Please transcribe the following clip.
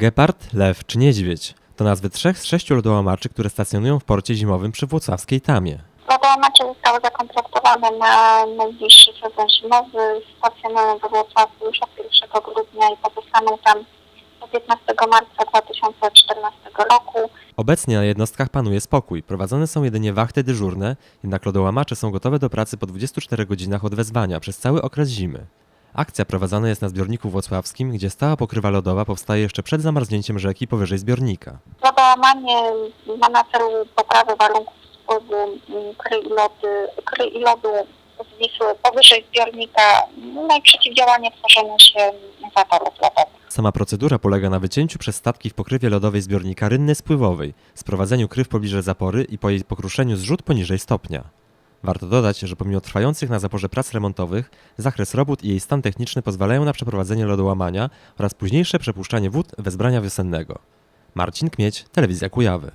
Gepard, lew czy niedźwiedź to nazwy trzech z sześciu lodołamaczy, które stacjonują w porcie zimowym przy włocławskiej Tamie. Lodołamacze zostały zakontraktowane na najbliższy sezon zimowy. Stacjonują we Wrocławiu już od 1 grudnia i pozostaną tam do 15 marca 2014 roku. Obecnie na jednostkach panuje spokój, prowadzone są jedynie wachty dyżurne, jednak lodołamacze są gotowe do pracy po 24 godzinach od wezwania przez cały okres zimy. Akcja prowadzona jest na zbiorniku włocławskim, gdzie stała pokrywa lodowa powstaje jeszcze przed zamarznięciem rzeki powyżej zbiornika. Lodołamanie ma na celu poprawę warunków spływu mm, kry i, lody, kry i lodu z Wisły powyżej zbiornika, no i przeciwdziałanie tworzeniu się zatorów lodowych. Sama procedura polega na wycięciu przez statki w pokrywie lodowej zbiornika rynny spływowej, sprowadzeniu kry w pobliże zapory i po jej pokruszeniu zrzut poniżej stopnia. Warto dodać, że pomimo trwających na zaporze prac remontowych, zakres robót i jej stan techniczny pozwalają na przeprowadzenie lodołamania oraz późniejsze przepuszczanie wód wezbrania wiosennego. Marcin Kmieć, Telewizja Kujawy.